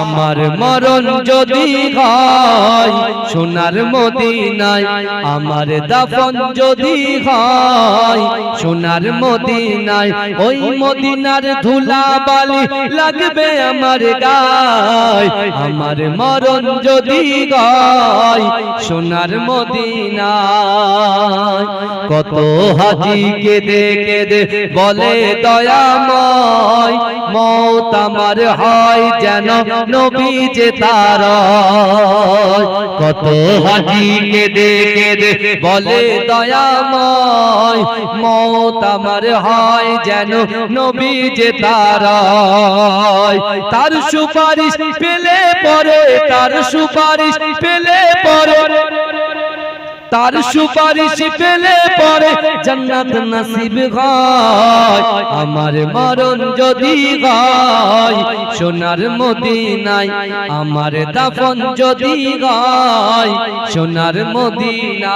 আমার মরণ যদি হয় সোনার মদিনায় আমার দাফন যদি হয় সোনার মদিনায় ওই মদিনার ধুলা বালি লাগবে আমার গায়। আমার মরণ যদি হয় সোনার মদিনায়। কত হাজি কেঁদে কেঁদে বলে দয়াময় মত আমার হয় যেন নবী যে তার কত হাজি কে দেখে বলে, দয়াময়, মত আমার হয় যেন নবী যে তার তার সুপারিশ পেলে পরে, তার সুপারিশ পেলে তার সুপারিশ পেলে পরে জান্নাত নসিব হয়। আমার মরণ যদি হয় সোনার মদিনায় আমার দাফন যদি হয় সোনার মদিনায়।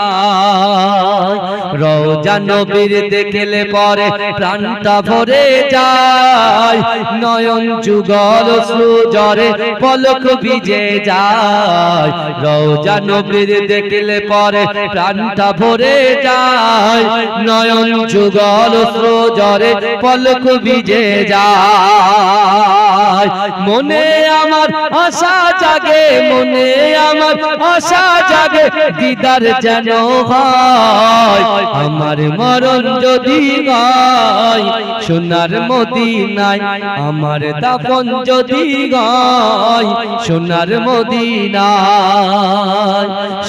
রওজা নবীর দেখলে পরে প্রাণটা ভরে যায়। নয়ন যুগল সুজরে পলক ভিজে যায়। রওজা নবীর দেখলে পরে প্রাণটা ভরে যায়। নয়ন যুগল সুজরে পলক ভিজে যায়। মনে আমার আশা জাগে, মনে আমার আশা জাগে, দিদার যেন হয়। আমার মরণ যদি হয়, সোনার মদিনায় আমার দাফন যদি হয়, সোনার মদিনায়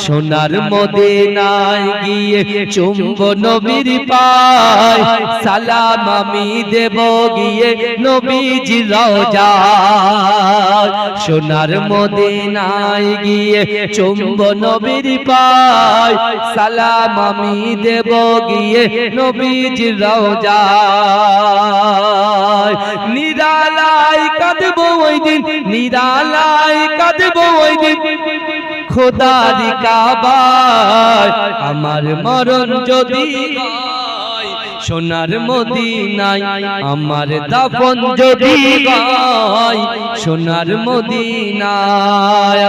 সোনার মদিনায় গিয়ে চুম্ব নবীর পায়। সালাম আমি দেব গিয়ে নবীজি রওজায় সোনার মদিনায় গিয়ে চুম্ব নবীর পায়। সালাম আমি দেব গিয়ে নবীজি রওজায় নিরালাই কাঁদব ওই দিন নিরালাই কাঁদব ওই দিন। খোদারি কাবায় আমার মরণ যদি সোনার মদিনায় আমার দাফন যদি সোনার মদিনায়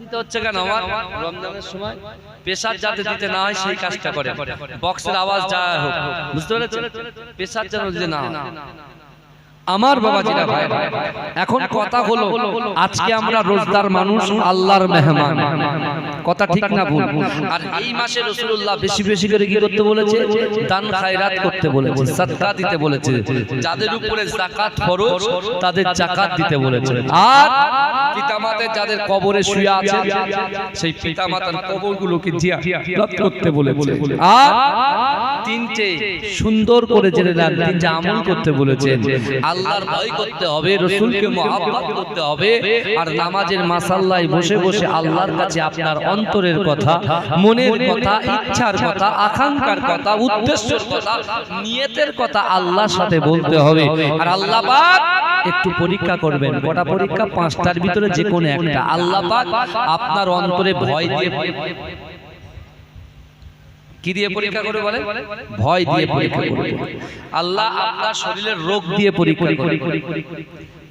দিতে হচ্ছে কেন আমার রমজানের সময় প্রেসার যাতে দিতে না হয় সেই কাজটা করে। বক্সের আওয়াজ যা হোক বুঝতে পেরেছেন? যেন দিতে না হয়। আমার বাবাজিরা ভাই এখন কথা হলো আজকে আমরা রোজদার মানুষ আল্লাহর মেহমান। কথা ঠিক না ভুল। আর এই মাসে রাসূলুল্লাহ বেশি বেশি করে কি করতে বলেছে? দান খায়রাত করতে বলেছে সাদকা দিতে বলেছে। যাদের উপরে যাকাত ফরজ তাদের যাকাত দিতে বলেছে। আর পিতামাতার যাদের কবরে শুয়ে আছে সেই পিতামাতার কবরগুলোকে জিয়ারত করতে বলেছে। আর তিনটে সুন্দর করে জেনে নেন তিনটে আমল করতে বলেছেন আল্লাহর ভয় করতে হবে রসুলকে মহাব্বত করতে হবে আর নামাজের মাসাল্লায় বসে বসে আল্লাহর কাছে আপনার অন্তরের কথা মনের কথা ইচ্ছার কথা আকাঙ্ক্ষার কথা উদ্দেশ্যের কথা নিয়তের কথা আল্লাহর সাথে বলতে হবে। আর আল্লাহ পাক একটু পরীক্ষা করবেন কটা পরীক্ষা? পাঁচটার ভিতরে যে কোনো একটা। আল্লাহ পাক আপনার অন্তরে ভয় দিয়ে কি দিয়ে পরীক্ষা করে বলে ভয় দিয়ে পরীক্ষা করে। আল্লাহ আপনার শরীরের রোগ দিয়ে পরীক্ষা করে।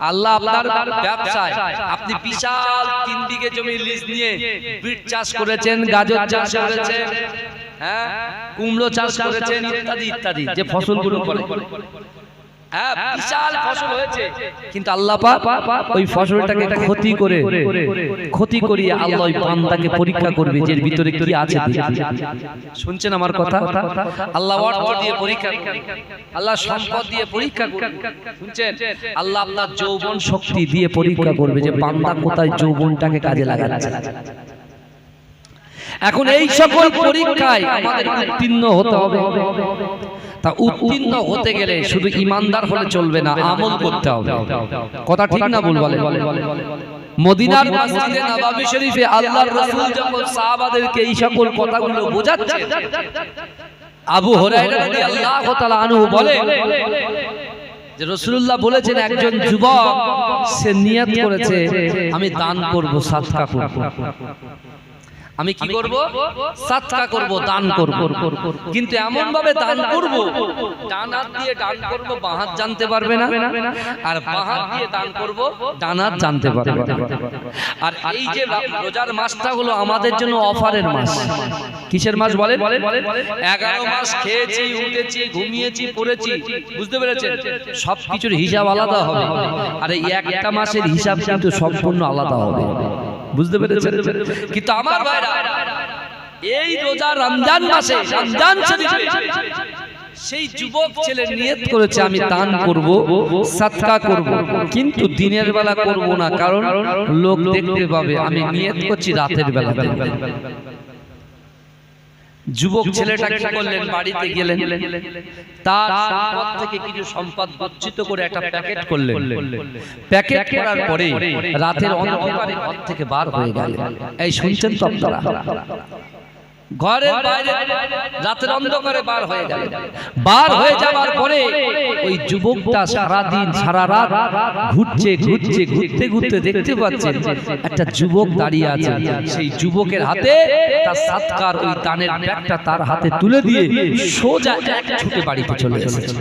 আল্লাহ আপনার ব্যবসায় আপনি বিশাল তিন বিঘে জমি লিজ নিয়ে বিট চাষ করেছেন গাজর চাষ করেছেন হ্যাঁ? কুমড়ো চাষ করেছেন ইত্যাদি ইত্যাদি যে ফসলগুলো করে। হ্যাঁ বিশাল ফসল হয়েছে। কিন্তু আল্লাহ ওই ফসলটাকে ক্ষতি করে ক্ষতি করিয়ে আল্লাহ ওই বান্দাকে পরীক্ষা করবে যে ভিতরে কি আছে শুনছেন আমার কথা? আল্লাহ অর্থ দিয়ে পরীক্ষা আল্লাহ সম্পদ দিয়ে পরীক্ষা শুনছেন? আল্লাহ আপনার যৌবন শক্তি দিয়ে পরীক্ষা করবে যে বান্দা কোথায় যৌবনটাকে কাজে লাগাচ্ছে? এখন এই সকল পরীক্ষায় আমাদের উত্তীর্ণ হতে হবে। তা উত্তীর্ণ হতে গেলে শুধু ইমানদার হলে চলবে না, আমল করতে হবে। কথা ঠিক না ভুল বলে? মদিনার মসজিদে নববী শরীফে আল্লাহর রাসূল যখন সাহাবাদেরকে এই সকল কথাগুলো বোঝাচ্ছে, আবু হুরায়রা রাদিয়াল্লাহু তাআলা আনহু বলে যে রাসূলুল্লাহ বলেছেন, একজন যুবক, সে নিয়ত করেছে, আমি দান করব, সাদকা করব। আমি কি করব? সাতকা করব দান করব। কিন্তু এমন ভাবে দান করব ডান হাত দিয়ে দান করব বাঁ হাত জানতে পারবে না। আর বাঁ হাত দিয়ে দান করব ডান হাত জানতে পারবে। আর এই যে রোজার মাসটা হলো আমাদের জন্য অফারের মাস। কিসের মাস বলে এগারো মাস খেয়েছি উঠেছি ঘুমিয়েছি পড়েছি বুঝতে পেরেছেন? সব কিছুর হিসাব আলাদা হবে। আর এই একটা মাসের হিসাব কিন্তু সম্পূর্ণ আলাদা হবে। বুঝতে পেরেছেন? কিন্তু আমার ভাইরা এই রোজা রমজান মাসে রমজান শরীফে সেই যুবক ছেলে নিয়ত করেছে আমি দান করব সৎকা করব কিন্তু দিনের বেলা করব না কারণ লোক দেখতে পাবে আমি নিয়ত করছি রাতের বেলা। যুবক ছেলেটা কি করলেন? বাড়িতে গেলেন। তার সম্পদ থেকে কিছু সম্পদ গচ্ছিত করে একটা প্যাকেট করলেন। প্যাকেট করার পরে রাতের অন্ধকারে ঘর থেকে বার হয়ে গেল। এই শুনছেন তো আপনারা ঘরের বাইরে রাতের অন্ধকারে বার হয়ে গেল। বার হয়ে যাওয়ার পরে ওই যুবকটা সারাদিন সারা রাত ঘুরছে ঘুরছে ঘুরতে ঘুরতে দেখতে পাচ্ছে একটা যুবক দাঁড়িয়ে আছে। সেই যুবকের হাতে তার সাতকার ওই দানের ব্যাগটা তার হাতে তুলে দিয়ে সোজা এক ছুটে বাড়িতে চলে এসেছে।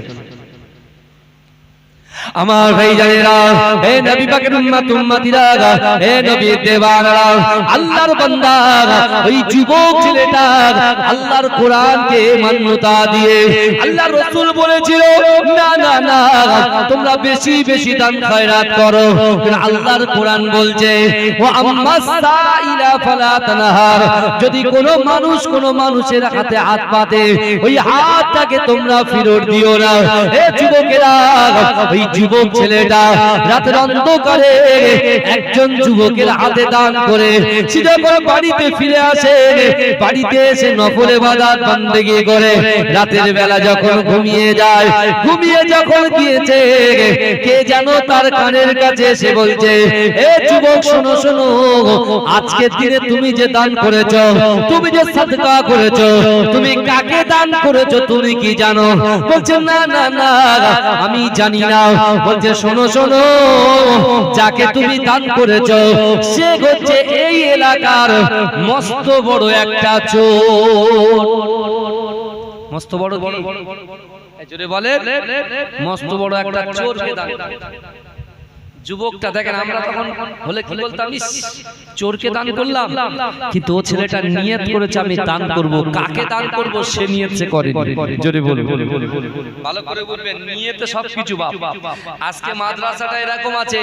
আমার ভাই জানেরা হে নবী পাকের উম্মত উম্মতিরা হে নবী দেওয়ানরা আল্লাহর বান্দা ওই যুবক ছেলেটা আল্লাহর কোরআনকে মান্যতা দিয়ে আল্লাহর রাসূল বলেছিল না না না তোমরা বেশি বেশি দান খয়রাত করো। আল্লাহর কোরআন বলছে ও আম্মাস সাইলা ফালা তানহার যদি কোনো মানুষ কোনো মানুষের হাতে হাত পাতে ওই হাতটাকে তোমরা ফিরত দিও না। হে যুবকেরা ওই যুবক ছেলেটা রাতের অন্ধকারে একজন যুবকের হাতে দান করে সিধা করে বাড়িতে ফিরে আসে। বাড়িতে এসে নফলে বাজার বান্দেগি করে। রাতের বেলা যখন ঘুমিয়ে যায় ঘুমিয়ে যখন গিয়েছে কে যেন তার কানের কাছে এসে বলছে এ যুবক শোনো শোনো আজকের দিনে তুমি যে দান করেছ তুমি যে সাদকা করেছ তুমি কাকে দান করেছ তুমি কি জানো? বলছে না না না আমি জানি না। বলছে শোনো শোনো যাকে তুমি দান করেছ সে হচ্ছে এই এলাকার মস্ত বড় একটা চোর। মস্ত বড় বড় জোরে বলে মস্ত বড় একটা চোরকে দান। যুবকটা দেখেন আমরা তখন হলে কি বলতাম চোরকে দান করলাম কিন্তু ও ছেলেটা নিয়ত করেছে আমি দান করব। কাকে দান করব সে নিয়ত সে করে জোরে বলে ভালো করে বলবেন নিয়তে সবকিছু বাপ। আজকে মাদ্রাসাটা এরকম আছে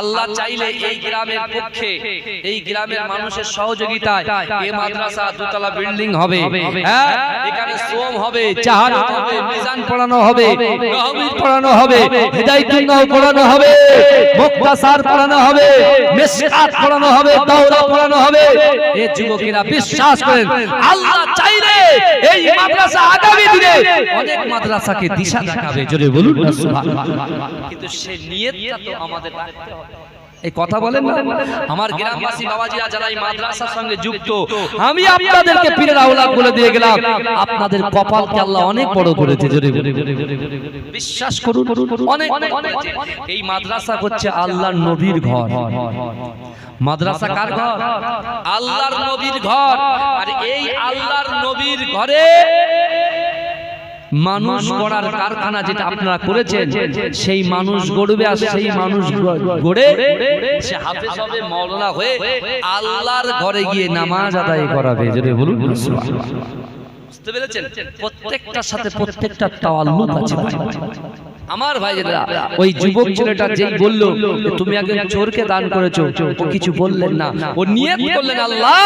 আল্লাহ চাইলে এই গ্রামের পক্ষে এই গ্রামের মানুষের সহযোগিতায় এই মাদ্রাসা দোতলা বিল্ডিং হবে। হ্যাঁ? এখানে শ্রম হবে চাহার হবে মিজান পড়ানো হবে রহমির পড়ানো হবে। হিদায়াতুল্লাহ পড়ানো হবে। মুক্তাসার পড়ানো হবে, মিসকাত পড়ানো হবে দাওরা পড়ানো হবে। এ যুবকেরা বিশ্বাস করেন, আল্লাহ চাইলে এই মাদ্রাসা আগামী দিনে অনেক মাদ্রাসাকে দিশা দেখাবে। জোরে বলুন সুবহানাল্লাহ। কিন্তু সে নিয়তটা তো আমাদের রাখতে হবে। এই কথা বলেন না। আমার গ্রামবাসী বাবাজিরা যারা এই মাদ্রাসার সঙ্গে যুক্ত আমি আপনাদেরকে পীরের আওলাদ বলে দিয়ে গেলাম। আপনাদের কপালকে আল্লাহ অনেক বড় করেছে জোরে বিশ্বাস করুন অনেক অনেক এই মাদ্রাসা হচ্ছে আল্লাহর নবীর ঘর। মাদ্রাসা কার ঘর? আল্লাহর নবীর ঘর। আর এই আল্লাহর নবীর ঘরে মানুষ গড়ার কারখানা যেটা আপনারা করেছেন সেই মানুষ গড়বে আর সেই মানুষ গড়ে সে হাফেজ হবে মৌলানা হয়ে আল্লাহর ঘরে গিয়ে নামাজ আদায় করাবে যদি বলুন। সুবহানাল্লাহ। বুঝতে পেরেছেন? প্রত্যেকটার সাথে প্রত্যেকটা তাওয়াল্লুক আছে ভাই। আমার ভাইয়েরা ওই যুবক ছেলেটা যেই বলল তুমি একজন চোরকে দান করেছ ও কিছু বললেন না। ও নিয়ত করলেন আল্লাহ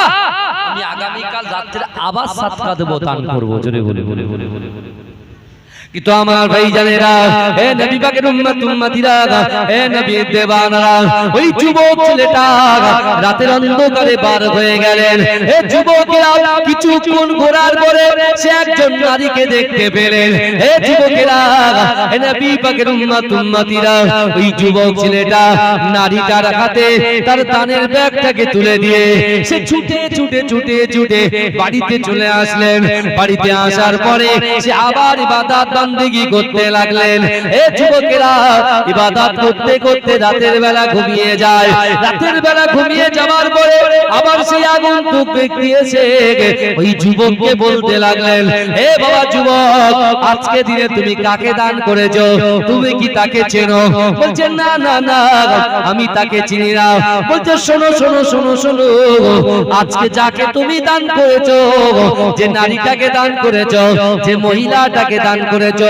আমি আগামীকাল রাত্রে আবার সাতকা দেবো দান করব জোরে বলে বলে বলে বলে কিন্তু আমার ভাই জানেরা হে নবী পাকের উম্মত, উম্মতিরা, হে নবী ওই যুবক ছেলেটা রাতের অন্ধকারে হয়ে গেলেন। হে যুবকেরা ঘোরার পরে সে একজন নারীকে দেখতে পেলেন। হে যুবকেরা, হে নবী পাকের উম্মত, উম্মতিরা, ওই যুবক ছেলেটা নারীটার হাতে তার দানের ব্যাগটাকে তুলে দিয়ে সে ছুটে ছুটে ছুটে ছুটে বাড়িতে চলে আসলেন। বাড়িতে আসার পরে সে আবার ইবাদত বান্দিগি করতে লাগলেন। এ যুবকেরা, ইবাদত করতে করতে রাতের বেলা ঘুমিয়ে যায়। রাতের বেলা ঘুমিয়ে যাওয়ার পরে আবার সেই ওই যুবককে বলতে লাগলেন এ বাবা যুবক, আজকে দিনে তুমি কাকে দান করেছ? তুমি কি তাকে চেনো? বলছে, না না না, আমি তাকে চিনি না। বলছে, শোনো শোনো শোনো শোনো, আজকে যাকে তুমি দান করেছ, যে নারীটাকে দান করেছ, যে মহিলাটাকে দান করেছ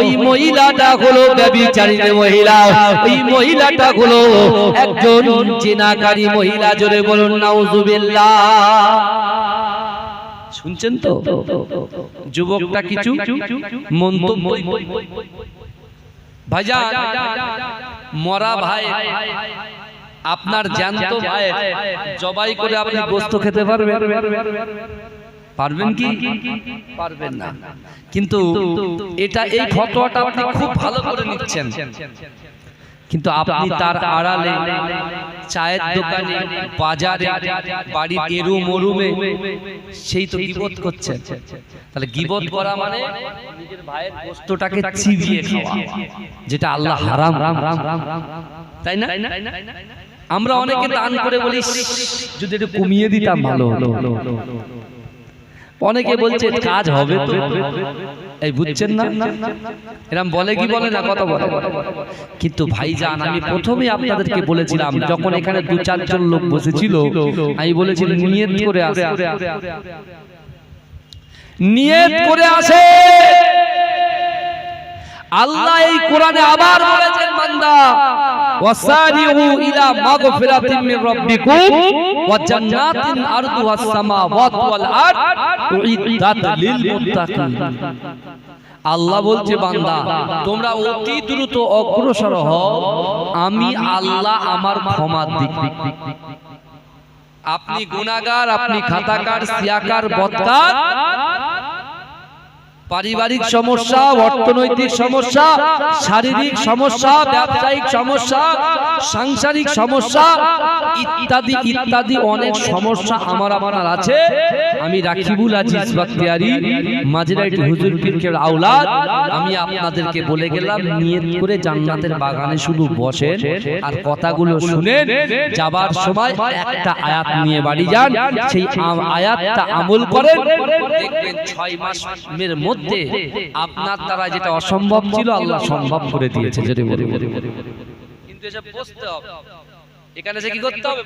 ওই মহিলাটা হলো ব্যভিচারিণী মহিলা। ওই মহিলাটা হলো একজন চেনাকারী মহিলা। জোরে বলুন, নাউজুবিল্লাহ। শুনছেন তো? যুবকটা কিছু মন্তব্য? মরা ভাই, আপনার জ্যান্ত ভাই জবাই করে আপনি গোস্ত খেতে পারবেন? পারবেন কি? পারবেন না। কিন্তু এটা এই ফটোটা আপনি খুব ভালো করে নিচ্ছেন। কিন্তু আপনি তার আড়ালে চায়ের দোকানে বাজারে বাড়ির এরু মরুমে সেই তো গিবত করছেন তাহলে গিবত করা মানে নিজের ভাইয়ের গোস্তটাকে চিবিয়ে খাওয়া যেটা আল্লাহ হারাম। তাই না? আমরা অনেকে দান করে বলি যদি একটু কমিয়ে দিতাম ভালো হলো। অনেকে বলছে কাজ হবে তো। এই বুঝছেন না? এরম বলে কি বলে না কথা বলে। কিন্তু ভাইজান আমি প্রথমে আপনাদেরকে বলেছিলাম যখন এখানে দু চারজন লোক বসেছিল আমি বলেছি নিয়ত করে আসে। নিয়ত করে আসে। আল্লাহ এই কোরআনে আবার বলেছেন, বান্দা, ওয়াসারিউ ইলা মাগফিরাতিন মির রাব্বিকুম ওয়া জান্নাতিন আরদুহাস সামাওয়াত ওয়াল আরদ উইদ্দাত লিল মুত্তাকিন। আল্লাহ বলছে, বান্দা, তোমরা অতি দ্রুত অগ্রসর হও, আমি আল্লাহ আমার ক্ষমার দিক। আপনি গুনাহগার, আপনি খাতাকার, সিয়াকার, বদকার পারিবারিক সমস্যা অর্থনৈতিক সমস্যা শারীরিক সমস্যা ব্যবসায়িক সমস্যা সাংসারিক সমস্যা ইত্যাদি ইত্যাদি অনেক সমস্যা আমার আপনার আছে। আমি রাখিবুল আজিজ বাখতিয়ারি মাঝরাইট হুজুর পীরকের আওলাদ। আমি আপনাদেরকে বলে গেলাম নিয়ত করে জান্নাতের বাগানে শুধু বসেন আর কথাগুলো শুনেন যাবার সময় একটা আয়াত নিয়ে বাড়ি যান সেই আয়াতটা আমল করেন। দেখবেন ছয় মাসের মধ্যে আপনার দ্বারা যেটা অসম্ভব ছিল আল্লাহ সম্ভব করে দিয়েছে কিন্তু এসব বসতে হবে। এখানে সে কি করতে হবে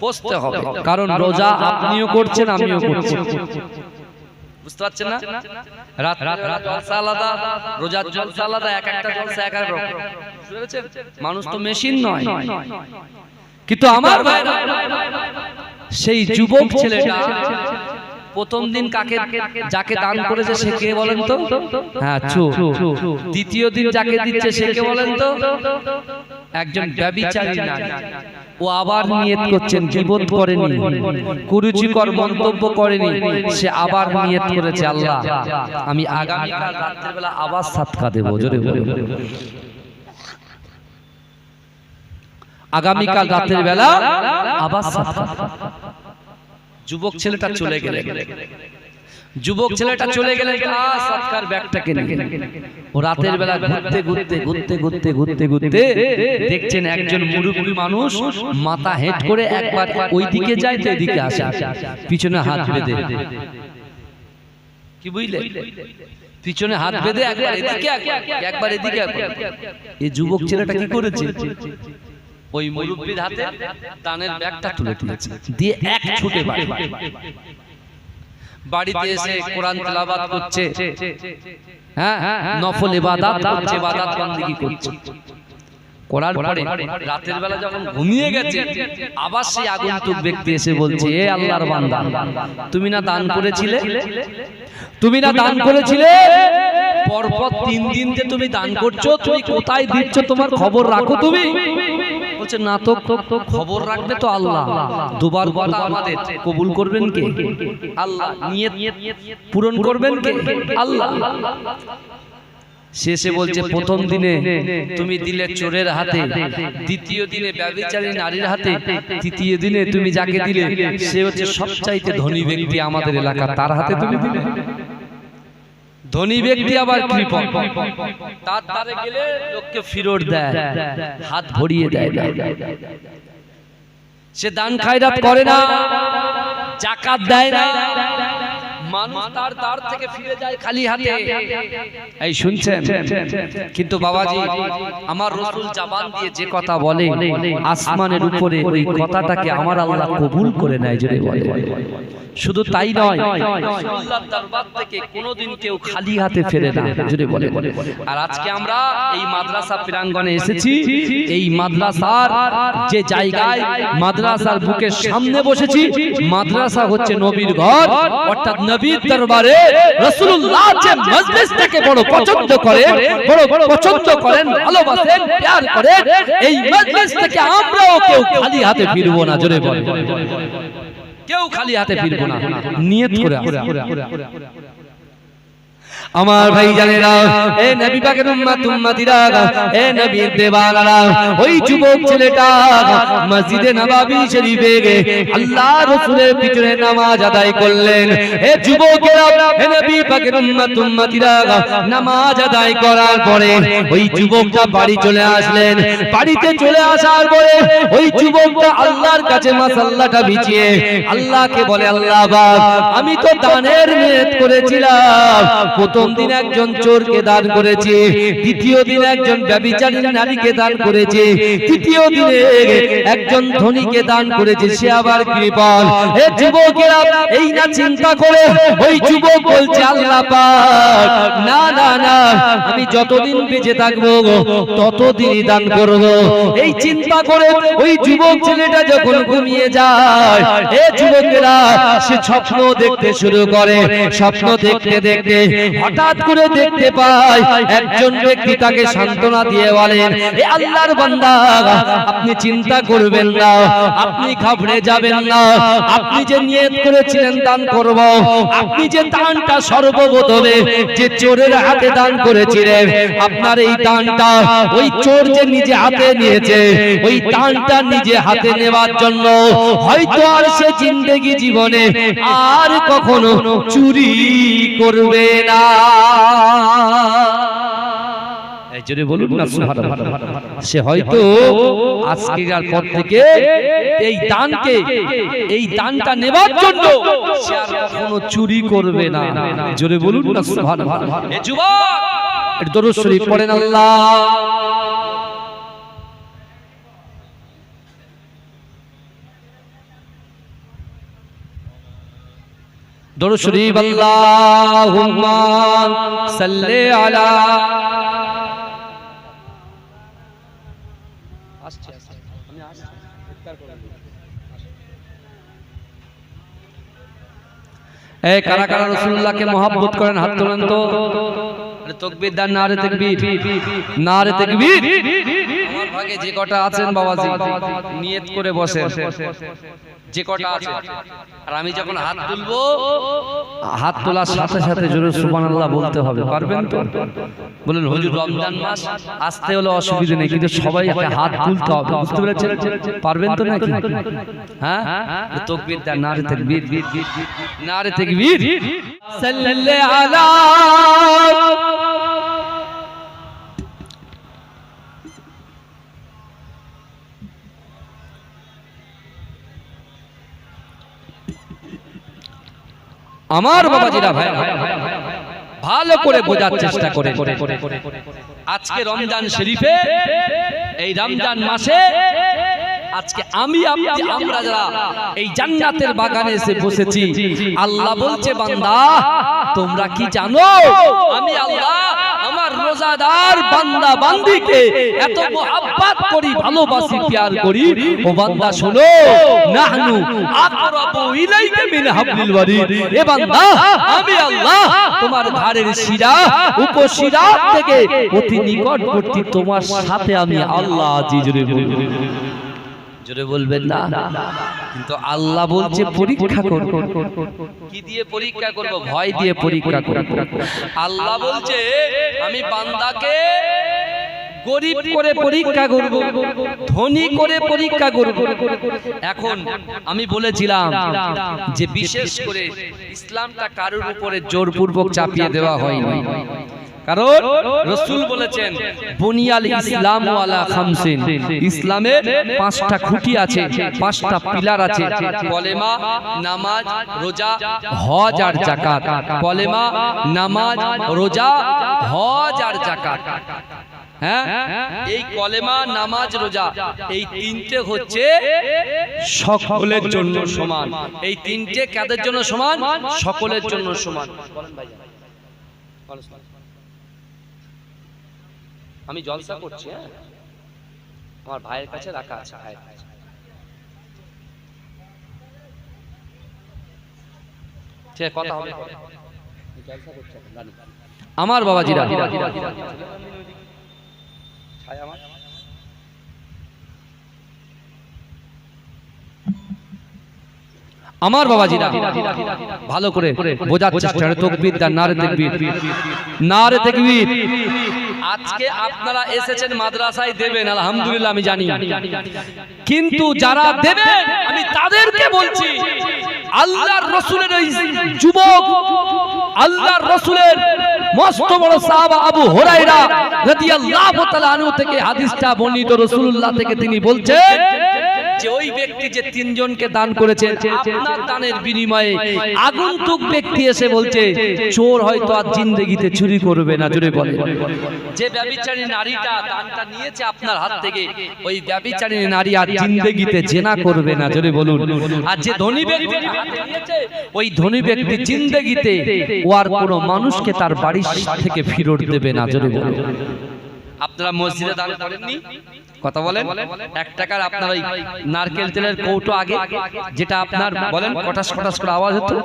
বসতে হবে। কারণ রোজা আপনিও করছেন আমিও করছি। বুঝতে পারছেন না? রাত রাত রাত জলসা আলাদা রোজার জলসা আলাদা এক একটা জলসা এক এক রকম। মানুষ তো মেশিন নয়। কিন্তু আমার সেই যুবক ছেলেটা প্রথম দিন কাকে যাকে দান করেছে সে কে বলেন তো? হ্যাঁ চু দ্বিতীয় দিন যাকে দিচ্ছে সে কে বলেন তো? একজন ব্যবিচারী ও আবার নিয়ত করছেন জীবন করেনি। কুরুচিকর মন্তব্য করেনি। সে আবার নিয়ত করেছে আল্লাহ। আমি আগামীকাল রাত্রের বেলা আবার সাতকা দেবো। জোরে বলে আগামীকাল রাতের বেলা আবার সাতকা যুবক ছেলেটা চলে গেলে। যুবক ছেলেটা চলে গেলে সৎকার ব্যাগটাকে নিয়ে ও রাতের বেলা ঘুরতে ঘুরতে ঘুরতে ঘুরতে ঘুরতে ঘুরতে দেখছেন একজন মুরব্বী মানুষ মাথা হেঁট করে একবার ওই দিকে যায় তো এদিকে আসে। পিছনে হাত বেঁধে। কি বুঝলে? পিছনে হাত বেঁধে একবার এদিকে একবার- একবার এদিকে। এই যুবক ছেলেটা কি করেছে? ওই হাতে দানের ব্যাগটা তুলে দিয়ে এক ছুটে বাড়ি। বাড়িতে এসে কোরআন করছে। হ্যাঁ নফল ইবাদত করছে, ইবাদত বান্দিগি করছে। করার পরে রাতের বেলা যখন ঘুমিয়ে গেছে, আবার সেই আগন্তুক ব্যক্তি এসে বলছে, এ আল্লাহর বান্দা, তুমি না দান করেছিলে? তুমি না দান করেছিলে? পরপর তিন দিন যে তুমি দান করছ, তুমি কোথায় দিচ্ছ? তোমার খবর রাখো তুমি। বলছে না তো খবর রাখবে তো আল্লাহ। দুবার কথা আমাদের কবুল করবেন কে? আল্লাহ পূরণ করবেন কে? আল্লাহ। শেষে বলছে প্রথম দিনে তুমি দিলে চোরের হাতে দ্বিতীয় দিনে ব্যবচারী নারীর হাতে তৃতীয় দিনে তুমি যাকে দিলে সে হচ্ছে সবচাইতে ধনী ব্যক্তি আমাদের এলাকা তার হাতে তুমি দিলে। ধনী ব্যক্তি আবার কৃপণ তার তারে গেলে লোককে ফিরত দেয় হাত ভরিয়ে দেয়। সে দান খায়রাত করে না। জাকাত দেয় না। মানুষ তার দ্বার থেকে ফিরে যায় খালি হাতে। এই শুনছেন? কিন্তু বাবাজি আমার রসুল জাবান দিয়ে যে কথা বলে আসমানের উপরে ওই কথাটাকে আমার আল্লাহ কবুল করে নেয় যদি বলে। শুধু তাই নয় দরবার থেকে কোনোদিন কেউ খালি হাতে ফেরে না যদি বলে। আর আজকে আমরা এই মাদ্রাসা প্রাঙ্গণে এসেছি। এই মাদ্রাসার যে জায়গায় মাদ্রাসার বুকের সামনে বসেছি মাদ্রাসা হচ্ছে নবীর ঘর অর্থাৎ নবীর দরবারে রাসূলুল্লাহ যে মজলিসটাকে বড় পছন্দ করে, বড় পছন্দ করেন, ভালোবাসেন, প্যার করেন এই মজলিস থেকে আমরাও কেউ খালি হাতে ফিরবো না, জোরে বলেন কেউ খালি হাতে ফিরবো না নিয়ত করে। আমার ভাই জানেরা, এ নবী পাকের উম্মত, উম্মতিরা, এ নবীর দেওয়ানারা ওই যুবক ছেলেটা মসজিদে নববী শরীফে গে আল্লাহ রাসূলের পিছনে নামাজ আদায় করলেন। এ যুবকেরা, এ নবী পাকের উম্মত, উম্মতিরা নামাজ আদায় করার পরে ওই যুবকটা বাড়ি চলে আসলেন। বাড়িতে চলে আসার পরে ওই যুবকটা আল্লাহর কাছে মাসাল্লাটা বিছিয়ে আল্লাহকে বলে, আল্লাহ বাপ, আমি তো দানের নিয়ত করেছিলাম। প্রথম দিন একজন চোরকে দান করেছি, দ্বিতীয় দিন একজন ব্যভিচারী নারীকে দান করেছি, তৃতীয় দিনে একজন ধনীকে দান করেছে, সে আবার কৃপণ হে যুবকেরা, এই না চিন্তা করে, ওই যুবক বলছে, আল্লাহ পাক, না না না, আমি যতদিন বেঁচে থাকব, ততদিনই দান করব। এই চিন্তা করে ওই যুবক ছেলেটা যখন ঘুমিয়ে যায়, হে যুবকেরা, সে স্বপ্ন দেখতে শুরু করে। স্বপ্ন দেখতে দেখতে হঠাৎ করে দেখতে একজন ব্যক্তি তাকে সান্ত্বনা দিয়ে বলেন আল্লাহর বান্দা, আপনি চিন্তা করবেন না, আপনি ঘাবড়ে যাবেন না, আপনি যে নিয়ত করেছিলেন দান করব, আপনি যে দানটা সর্বপ্রথমে যে চোরের হাতে দান করেছিলেন, আপনার এই দানটা, ওই চোর যে নিজে হাতে নিয়েছে, ওই দানটা নিজে হাতে নেওয়ার জন্য হয়তো আর সে জিন্দেগি জীবনে আর কখনো চুরি করবে না। জোরে বলুন না সে হয়তো আজকের পর থেকে এই দানকে এই দানটা নেবার জন্য সে আর কখনো চুরি করবে না জোরে বলুন না সুবহানাল্লাহ। এ যুবক দরুদ শরীফ পড়েন আল্লাহ আলা এই কারা কারা রাসূলুল্লাহকে মহব্বত করেন হাত তোলেন তো। তাকবীর দেন নারে তাকবীর। নারে তাকবীর। আমার ভাগে যে কটা আছেন বাবাজি নিয়ত করে বসে যে কটা আছে। আর আমি যখন হাত তুলবো হাত তোলার সাথে সাথে জোরে সুবহানাল্লাহ বলতে হবে। পারবেন তো? বলেন হুজুর রমজান মাস আসতে হলে অসুবিধা নেই কিন্তু সবাই একটা হাত তুলতে হবে। বুঝতে পেরেছেন? পারবেন তো নাকি? হ্যাঁ? তকবীর দেন নারে তাকবীর। নারে তাকবীর। সাল্লাল্লাহু আলা আমার বাবাজিরা ভাই ভালো করে বোঝার চেষ্টা করে আজকে রমজান শরীফে এই রমজান মাসে আজকে আমি আপনি আমরা যারা এই জান্নাতের বাগানে এসে বসেছি আল্লাহ বলছে বান্দা তোমরা কি জানো? আমি আল্লাহ রোজাদার বান্দা বান্দিকে এত মোহাব্বত করি, ভালোবাসি, প্যার করি। ও বান্দা, শোনো। নাহনু আকরাবু ইলাইকা মিন হাবলিল ওয়ারিদ এ বান্দা, আমি আল্লাহ তোমার ঘাড়ের শিরা উপশিরা থেকে অতি নিকটবর্তী তোমার সাথে আমি আল্লাহ জি রে জোরে বলবেন না। কিন্তু আল্লাহ বলছে পরীক্ষা করব কি দিয়ে পরীক্ষা করব? ভয় দিয়ে পরীক্ষা করব। আল্লাহ বলছে, আমি বান্দাকে গরিব করে পরীক্ষা করব, ধনী করে পরীক্ষা করব। এখন আমি বলেছিলাম যে বিশেষ করে ইসলামটা কারোর উপরে জোরপূর্বক চাপিয়ে দেওয়া হয়নি। কারণ রসুল বলেছেন বুনিয়াল ইসলাম ওয়ালা খামসিন। ইসলামের পাঁচটা খুঁটি আছে পাঁচটা পিলার আছে। কলেমা নামাজ রোজা হজ আর জাকাত কলেমা নামাজ রোজা হজ আর জাকাত হ্যাঁ? এই কলেমা নামাজ রোজা এই তিনটে হচ্ছে সকলের জন্য সমান। এই তিনটে কাদের জন্য সমান? সকলের জন্য সমান। বলেন ভাইজান। আমি জলসা করছি হ্যাঁ। আমার ভাইয়ের কাছে রাখা আছে ভাইয়ের কাছে ঠিক কথা হবে। আমার বাবাজিরা ছায়া আমার? আমার বাবাজিরা ভালো করে বোঝার চেষ্টা করে তকবীর দেন নারে তাকবীর। নারে তাকবীর। আজকে আপনারা এসেছেন মাদ্রাসায় দেবেন আলহামদুলিল্লাহ আমি জানি। কিন্তু যারা দেবেন আমি তাদেরকে বলছি আল্লাহর রসুলের ওই যুবক আল্লাহর রসুলের মস্ত বড় সাহাবা আবু হুরায়রা রাদিয়াল্লাহু তাআলা আনহু থেকে হাদিসটা বর্ণিত রাসূলুল্লাহ থেকে তিনি বলছেন যে ওই ব্যক্তি যে তিনজনকে দান করেছেন আপনার দানের বিনিময়ে আগন্তুক ব্যক্তি এসে বলছে, চোর হয়তো আর জিন্দেগিতে চুরি করবে না, জোরে বলে। যে ব্যভিচারী নারীটা দানটা নিয়েছে আপনার হাত থেকে, ওই ব্যভিচারী নারী আর জিন্দেগিতে জেনা করবে না, জোরে বলুন। আর যে ধনী ব্যক্তি ওই ধনী ব্যক্তি জিন্দেগিতে ও আর কোনো মানুষকে তার বাড়ির থেকে ফিরত দেবে না, জোরে বলুন। আপনারা মসজিদে দান করেননি? কথা বলেন। এক টাকার আপনার ওই নারকেল তেলের কৌটো আগে, যেটা আপনার, বলেন, কটাস কটাস করে আওয়াজ হতো,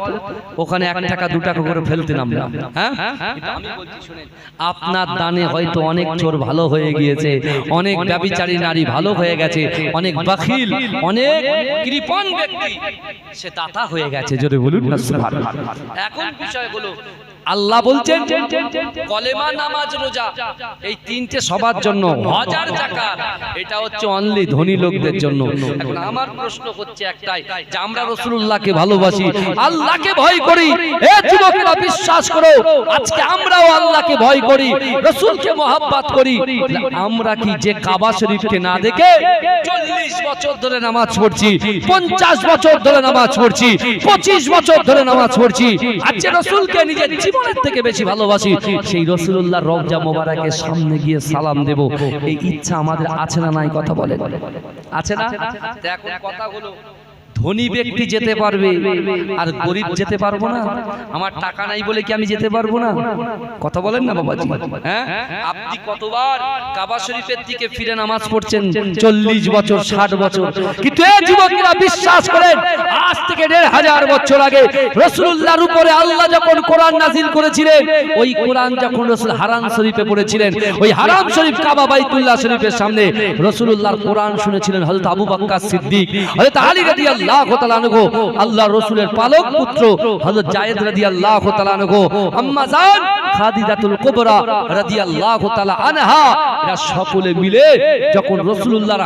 ওখানে এক টাকা, দু টাকা করে ফেলতেন আমরা হ্যাঁ? আপনার দানে হয়তো অনেক চোর ভালো হয়ে গিয়েছে, অনেক ব্যবিচারী নারী ভালো হয়ে গেছে, অনেক বাখিল, অনেক কৃপণ ব্যক্তি, সে তাতা হয়ে গেছে, জোরে বলুন এখন বিষয়গুলো আল্লাহ বলছেন কলেমা নামাজ রোজা। এই তিনটে সবার জন্য হাজার জাকাত। এটা হচ্ছে অনলি ধনী লোকদের জন্য। এখন আমার প্রশ্ন হচ্ছে একটাই যে আমরা রসুল্লাহকে ভালোবাসি আল্লাহকে ভয় করি। এ যুবকেরা বিশ্বাস করো আজকে আমরাও আল্লাহকে ভয় করি রসুলকে মহাব্বাত করি। আমরা কি যে কাবা শরীফকে না দেখে চল্লিশ বছর ধরে নামাজ পড়ছি পঞ্চাশ বছর ধরে নামাজ পড়ছি পঁচিশ বছর ধরে নামাজ পড়ছি। আজকে রসুলকে নিজের জীবনের থেকে বেশি ভালোবাসি। সেই রসুল্লাহ রবজা মোবারকের সামনে গিয়ে সালাম দেব, এই ইচ্ছা আমাদের আছে না নাই, কথা বলে আছে না? দেখো কথা ধনী ব্যক্তি যেতে পারবে আর গরিব যেতে পারব না। আমার টাকা নাই বলে কি আমি যেতে পারব না? কথা বলেন না বাবাজি। হ্যাঁ? আপনি কতবার কাবা শরীফের দিকে ফিরে নামাজ পড়ছেন? চল্লিশ বছর ষাট বছর। কিন্তু এই যুবকেরা বিশ্বাস করেন আজ থেকে দেড় হাজার বছর আগে রসুল্লাহর উপরে আল্লাহ যখন কোরআন নাজিল করেছিলেন ওই কোরআন যখন রসুল হারাম শরীফে পড়েছিলেন ওই হারাম শরীফ কাবা বাইতুল্লাহ শরীফের সামনে রসুল্লাহর কোরআন শুনেছিলেন হযরত আবু বকর সিদ্দিক হযরত আলী রাদিয়াল্লাহু আল্লাহ পালক পুত্র সকলে মিলে যখন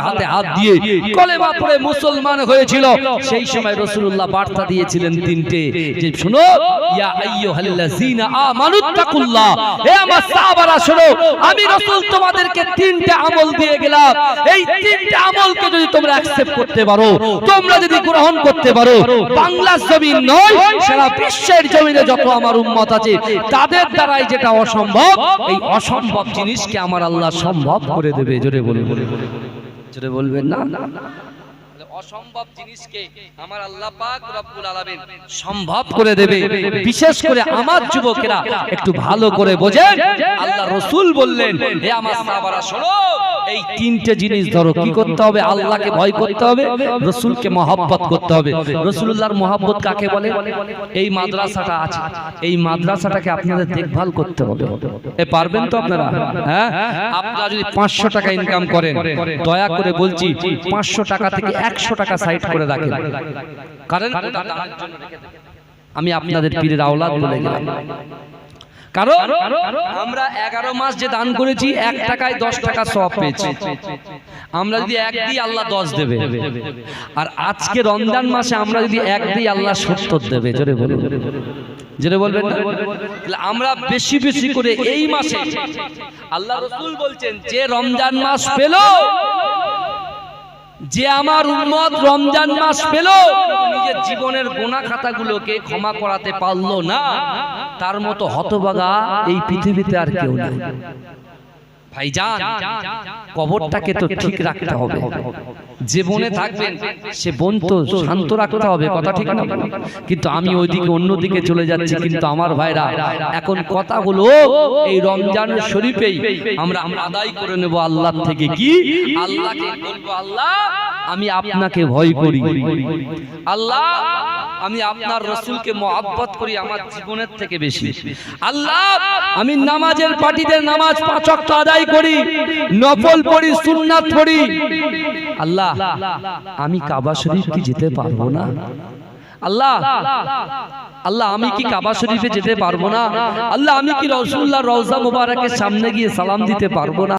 হাতে হাত দিয়ে মুসলমান হয়েছিল, সেই সময় বার্তা দিয়েছিলেন তিনটে আমি তোমাদেরকে তিনটে আমল দিয়ে গেলাম, এই তিনটে আমলকে যদি তোমরা করতে পারো, তোমরা যদি গ্রহণ করতে পারো। বাংলার জমিন নয় সারা বিশ্বের জমিনে যত আমার উন্মত আছে তাদের দ্বারাই যেটা অসম্ভব এই অসম্ভব জিনিসকে আমার আল্লাহ সম্ভব করে দেবে। জোরে বলে বলে জোরে বলবেন না? অসম্ভব জিনিসকে আমার আল্লাহ পাক রব্বুল আলামিন সম্ভব করে দেবে। বিশেষ করে আমার যুবকেরা একটু ভালো করে বোঝেন। আল্লাহ রসুল বললেন হে আমার সাহাবারা শোনো এই তিনটে জিনিস ধরো কি করতে হবে? আল্লাহকে ভয় করতে হবে। রসুলকে মহব্বত করতে হবে। রসুল্লাহর মহব্বত কাকে বলে? এই মাদ্রাসাটা আছে। এই মাদ্রাসাটাকে আপনাদের দেখভাল করতে হবে। এ পারবেন তো আপনারা? হ্যাঁ? আপনারা যদি পাঁচশো টাকা ইনকাম করেন দয়া করে বলছি পাঁচশো টাকা থেকে একশো টাকা সাইড করে রাখেন কারণ আমি আপনাদের পীরের আওলাদ বলে গেলাম। কারণ আমরা এগারো মাস যে দান করেছি এক টাকায় দশ টাকা সব পেয়েছি। আমরা যদি এক দিই আল্লাহ দশ দেবে। আর আজকে রমজান মাসে আমরা যদি এক দিই আল্লাহ সত্তর দেবে। জোরে বলুন। জোরে বলবেন আমরা বেশি বেশি করে এই মাসে আল্লাহ রসুল বলছেন যে রমজান মাস পেল যে আমার উম্মত রমজান মাস পেল, নিজের জীবনের গোনা খাতাগুলোকে ক্ষমা করাতে পারল না, তার মতো হতবাগা এই পৃথিবীতে আর কেউ নেই। ভাইজান কবরটাকে তো ঠিক রাখতে হবে। যে বনে থাকবেন সে বোন তো শান্ত রাখতে হবে কথা ঠিক না? কিন্তু আমি ওইদিকে অন্যদিকে চলে যাচ্ছি কিন্তু আমার ভাইরা এখন কথা হলো এই রমজান শরীফেই আমরা আমরা আদায় করে নেব আল্লাহ থেকে। কি? আল্লাহকে বলব আল্লাহ আমি আপনাকে ভয় করি। আল্লাহ আমি আপনার রসুলকে মহাব্বত করি আমার জীবনের থেকে বেশি। আল্লাহ আমি নামাজের পার্টিতে নামাজ পাঁচ ওয়াক্ত আদায় করি, নফল পড়ি সুন্নাত পড়ি আল্লাহ, আমি কাবা শরীফ কি যেতে পারব না। আল্লাহ আল্লাহ, আমি কি কাবা শরীফে যেতে পারব না? আল্লাহ, আমি কি রসুল্লাহ রওজা মুবারকের সামনে গিয়ে সালাম দিতে পারব না?